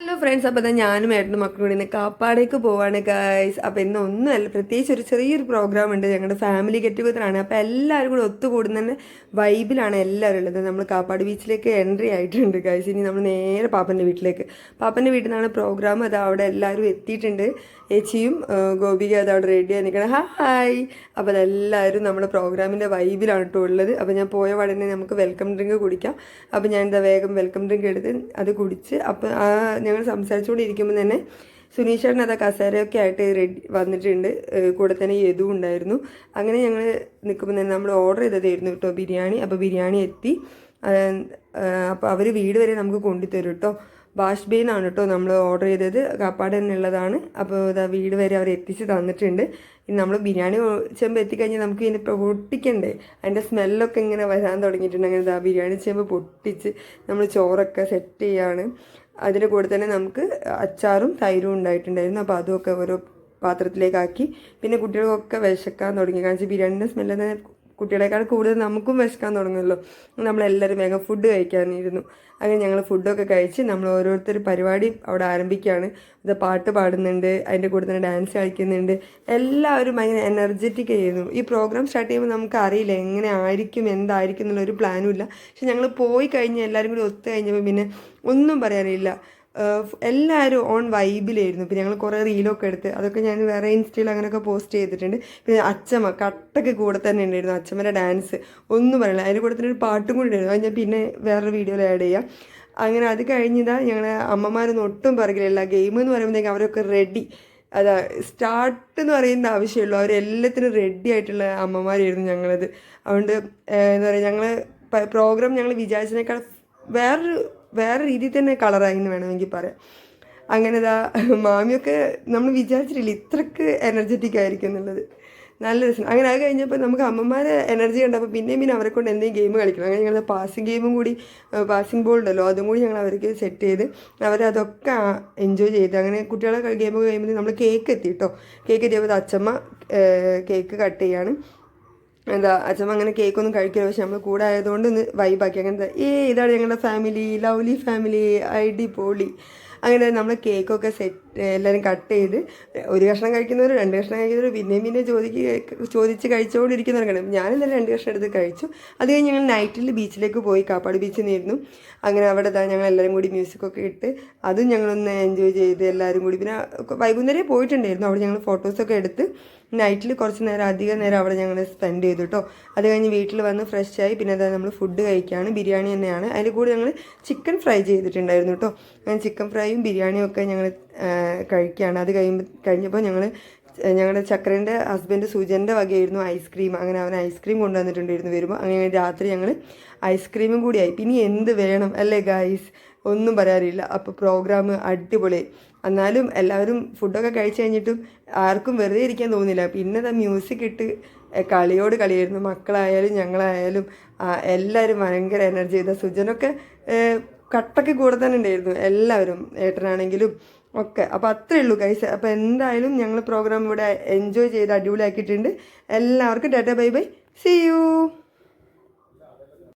Hello friends അപ്പോൾ ഞാനും ഏട്ടനും മക്കളും കൂടി ഇന്ന് കാപ്പാടേക്ക് പോവാണ് ഗൈസ് അപ്പോൾ ഇന്ന് ഒന്നുമല്ല പ്രത്യേകിച്ച് ഒരു ചെറിയൊരു പ്രോഗ്രാം ഉണ്ട്. ഞങ്ങളുടെ ഫാമിലി ഗെറ്റ് ടുഗദറാണ് അപ്പോൾ എല്ലാവരും കൂടി ഒത്തുകൂടുന്നതിന്റെ വൈബിലാണ് എല്ലാവരും ഉള്ളത്. നമ്മൾ കാപ്പാട് ബീച്ചിലേക്ക് എൻട്രി ആയിട്ടുണ്ട് ഗൈസ് ഇനി നമ്മൾ നേരെ പാപ്പന്റെ വീട്ടിലേക്ക്. പാപ്പന്റെ വീട്ടിൽ നിന്നാണ് പ്രോഗ്രാം അത് അവിടെ എല്ലാവരും എത്തിയിട്ടുണ്ട്. ഏച്ചിയും ആ, ഗോപിക അത് അവിടെ റെഡിയായി നിൽക്കണം ഹായ് അപ്പോൾ അതെല്ലാവരും നമ്മുടെ പ്രോഗ്രാമിന്റെ വൈബിലാണ് കേട്ടോ ഉള്ളത്. അപ്പോൾ ഞാൻ പോയ ഉടനെ നമുക്ക് വെൽക്കം ഡ്രിങ്ക് കുടിക്കാം. അപ്പോൾ ഞാൻ എന്താ വേഗം വെൽക്കം ഡ്രിങ്ക് എടുത്ത് അത് കുടിച്ച് അപ്പോൾ ആ ഞങ്ങൾ സംസാരിച്ചുകൊണ്ടിരിക്കുമ്പോൾ തന്നെ സുനീഷേട്ടൻ അതാ കസേരയൊക്കെ ആയിട്ട് റെഡി വന്നിട്ടുണ്ട്. കൂടെ തന്നെ യദു ഉണ്ടായിരുന്നു. അങ്ങനെ ഞങ്ങൾ നിൽക്കുമ്പോൾ തന്നെ നമ്മൾ ഓർഡർ ചെയ്തതായിരുന്നു കേട്ടോ ബിരിയാണി. അപ്പോൾ ബിരിയാണി എത്തി. അപ്പോൾ അവർ വീട് വരെ നമുക്ക് കൊണ്ടുതരും കേട്ടോ ബാഷ് ബേ എന്നാണ് കേട്ടോ നമ്മൾ ഓർഡർ ചെയ്തത്. കാപ്പാട് തന്നെയുള്ളതാണ് അപ്പോൾ ഇതാ വീട് വരെ അവർ എത്തിച്ച് തന്നിട്ടുണ്ട്. ഇനി നമ്മൾ ബിരിയാണി ചെമ്പ് എത്തിക്കഴിഞ്ഞാൽ നമുക്ക് ഇതിനെ പൊട്ടിക്കണ്ടേ? അതിന്റെ സ്മെല്ലൊക്കെ ഇങ്ങനെ വരാൻ തുടങ്ങിയിട്ടുണ്ട്. അങ്ങനെ ഇതാ ബിരിയാണി ചെമ്പ് പൊട്ടിച്ച് നമ്മൾ ചോറൊക്കെ സെറ്റ് ചെയ്യാണ്. അതിന്റെ കൂടെ തന്നെ നമുക്ക് അച്ചാറും തൈരും ഉണ്ടായിട്ടുണ്ടായിരുന്നു. അപ്പോൾ അതുമൊക്കെ ഓരോ പാത്രത്തിലേക്കാക്കി. പിന്നെ കുട്ടികൾക്കൊക്കെ വിശക്കാൻ തുടങ്ങി. കാരണം ബിരിയാണിന്റെ സ്മെല്ല് തന്നെ കുട്ടികളെക്കാൾ കൂടുതൽ നമുക്കും വിശക്കാൻ തുടങ്ങുമല്ലോ. നമ്മളെല്ലാവരും വേഗം ഫുഡ് കഴിക്കാനിരുന്നു. അങ്ങനെ ഞങ്ങൾ ഫുഡൊക്കെ കഴിച്ച് നമ്മൾ ഓരോരുത്തർ പരിപാടി അവിടെ ആരംഭിക്കുകയാണ്. ഇത് പാട്ട് പാടുന്നുണ്ട് അതിന്റെ കൂടെ തന്നെ ഡാൻസ് കളിക്കുന്നുണ്ട്. എല്ലാവരും ഭയങ്കര എനർജറ്റിക് ചെയ്യുന്നു ഈ പ്രോഗ്രാം സ്റ്റാർട്ട് ചെയ്യുമ്പോൾ നമുക്ക് അറിയില്ല എങ്ങനെ ആയിരിക്കും എന്തായിരിക്കും എന്നുള്ളൊരു പ്ലാനും ഇല്ല. പക്ഷെ ഞങ്ങൾ പോയി കഴിഞ്ഞ് എല്ലാവരും കൂടി ഒത്തു കഴിഞ്ഞപ്പോൾ പിന്നെ ഒന്നും പറയാനില്ല. എല്ലാവരും ഓൺ വൈബിലായിരുന്നു പിന്നെ ഞങ്ങൾ കുറേ റീലൊക്കെ എടുത്ത് അതൊക്കെ ഞാൻ വേറെ ഇൻസ്റ്റയിൽ അങ്ങനെയൊക്കെ പോസ്റ്റ് ചെയ്തിട്ടുണ്ട്. പിന്നെ അച്ചമ്മ കട്ടൊക്കെ കൂടെ തന്നെ ഉണ്ടായിരുന്നു അച്ഛമ്മയുടെ ഡാൻസ് ഒന്നും പറയില്ല. അതിന്റെ കൂടെ തന്നെ ഒരു പാട്ടും കൂടി ഉണ്ടായിരുന്നു. അത് ഞാൻ പിന്നെ വേറൊരു വീഡിയോയിൽ ആഡ് ചെയ്യാം. അങ്ങനെ അത് കഴിഞ്ഞതാ ഞങ്ങൾ അമ്മമാരൊന്നും ഒട്ടും പറയില്ല ഗെയിം എന്ന് പറയുമ്പോഴത്തേക്കും അവരൊക്കെ റെഡി അതാ സ്റ്റാർട്ട് എന്ന് പറയുന്ന ആവശ്യമുള്ളൂ. അവരെല്ലാത്തിനും റെഡി ആയിട്ടുള്ള അമ്മമാരായിരുന്നു ഞങ്ങളത്. അതുകൊണ്ട് എന്താ പറയുക ഞങ്ങൾ പ്രോഗ്രാം ഞങ്ങൾ വിചാരിച്ചതിനേക്കാൾ വേറൊരു വേറെ രീതിയിൽ തന്നെ കളറായി എന്ന് വേണമെങ്കിൽ പറയാം. അങ്ങനെ ഇതാ മാമിയൊക്കെ നമ്മൾ വിചാരിച്ചിട്ടില്ല ഇത്രക്ക് എനർജറ്റിക് ആയിരിക്കും എന്നുള്ളത്. നല്ല രസം. അങ്ങനെ അത് കഴിഞ്ഞപ്പോൾ നമുക്ക് അമ്മമാരെ എനർജി കണ്ടപ്പോൾ പിന്നെയും പിന്നെ അവരെ കൊണ്ട് എന്തെങ്കിലും ഗെയിം കളിക്കണം. അങ്ങനെ ഞങ്ങൾ പാസിംഗ് ഗെയിമും കൂടി പാസിംഗ് ബോൾ ഉണ്ടല്ലോ അതും കൂടി ഞങ്ങൾ അവർക്ക് സെറ്റ് ചെയ്ത് അവരതൊക്കെ എൻജോയ് ചെയ്ത് അങ്ങനെ കുട്ടികളെ ഗെയിം കഴിയുമ്പോൾ നമ്മൾ കേക്ക് എത്തി കേട്ടോ കേക്ക് എത്തിയപ്പോൾ അച്ഛമ്മ കേക്ക് കട്ട് ചെയ്യാണ്. എന്താ അച്ഛമ്മ അങ്ങനെ കേക്കൊന്നും കഴിക്കില്ല. പക്ഷെ നമ്മൾ കൂടെ ആയതുകൊണ്ട് ഒന്ന് വൈബാക്കി അങ്ങനത്തെ ഏ ഇതാണ് ഞങ്ങളുടെ ഫാമിലി ലവ്ലി ഫാമിലി ഐഡി പോളി അങ്ങനെ നമ്മൾ കേക്കൊക്കെ സെറ്റ് എല്ലാവരും കട്ട് ചെയ്ത് ഒരു കഷ്ണം കഴിക്കുന്നവർ രണ്ട് കഷ്ണം കഴിക്കുന്നവർ പിന്നെയും പിന്നെ ചോദിക്ക് ചോദിച്ച് കഴിച്ചുകൊണ്ടിരിക്കുന്നവർ ഞാൻ ഇന്നലെ രണ്ട് കഷ്ണം എടുത്ത് കഴിച്ചു. അത് കഴിഞ്ഞ് ഞങ്ങൾ നൈറ്റിൽ ബീച്ചിലേക്ക് പോയി കാപ്പാട് ബീച്ചിൽ നിന്നിരുന്നു അങ്ങനെ അവിടെ ഞങ്ങൾ എല്ലാവരും കൂടി മ്യൂസിക്കൊക്കെ ഇട്ട് അതും ഞങ്ങളൊന്ന് എൻജോയ് ചെയ്ത് എല്ലാവരും കൂടി. പിന്നെ വൈകുന്നേരം പോയിട്ടുണ്ടായിരുന്നു. അവിടെ ഞങ്ങൾ ഫോട്ടോസൊക്കെ എടുത്ത് നൈറ്റിൽ കുറച്ച് നേരം അധികം നേരം അവിടെ ഞങ്ങൾ സ്പെൻഡ് ചെയ്തു കേട്ടോ അത് കഴിഞ്ഞ് വീട്ടിൽ വന്ന് ഫ്രഷ് ആയി പിന്നെ അതായത് നമ്മൾ ഫുഡ് കഴിക്കുകയാണ് ബിരിയാണി തന്നെയാണ്. അതിന്റെ കൂടെ ഞങ്ങൾ ചിക്കൻ ഫ്രൈ ചെയ്തിട്ടുണ്ടായിരുന്നു കേട്ടോ ഞാൻ ചിക്കൻ ഫ്രൈയും ബിരിയാണിയും ഒക്കെ ഞങ്ങൾ കഴിക്കുകയാണ്. അത് കഴിയുമ്പോൾ കഴിഞ്ഞപ്പോൾ ഞങ്ങൾ ഞങ്ങളുടെ ചക്രന്റെ ഹസ്ബൻഡ് സുജന്റെ വകയായിരുന്നു ഐസ്ക്രീം. അങ്ങനെ അവൻ ഐസ്ക്രീം കൊണ്ടുവന്നിട്ടുണ്ടായിരുന്നു വരുമ്പോൾ അങ്ങനെ രാത്രി ഞങ്ങൾ ഐസ്ക്രീമും കൂടിയായി. പിന്നെ എന്ത് വേണം അല്ലേ ഗായ്സ് ഒന്നും പറയാറില്ല അപ്പോൾ പ്രോഗ്രാം അടിപൊളി. എന്നാലും എല്ലാവരും ഫുഡൊക്കെ കഴിച്ചു കഴിഞ്ഞിട്ടും ആർക്കും വെറുതെ ഇരിക്കാൻ തോന്നില്ല പിന്നെ അത് മ്യൂസിക് ഇട്ട് കളിയോട് കളിയായിരുന്നു. മക്കളായാലും ഞങ്ങളായാലും എല്ലാവരും ഭയങ്കര എനർജി ചെയ്ത സുജനൊക്കെ കട്ടൊക്കെ കൂടെ തന്നെ ഉണ്ടായിരുന്നു. എല്ലാവരും ഏട്ടനാണെങ്കിലും ഒക്കെ. അപ്പോൾ അത്രേ ഉള്ളൂ കൈസ് അപ്പോൾ എന്തായാലും ഞങ്ങൾ പ്രോഗ്രാം ഇവിടെ എൻജോയ് ചെയ്ത് അടിപൊളിയാക്കിയിട്ടുണ്ട്. എല്ലാവർക്കും tata bye bye. See you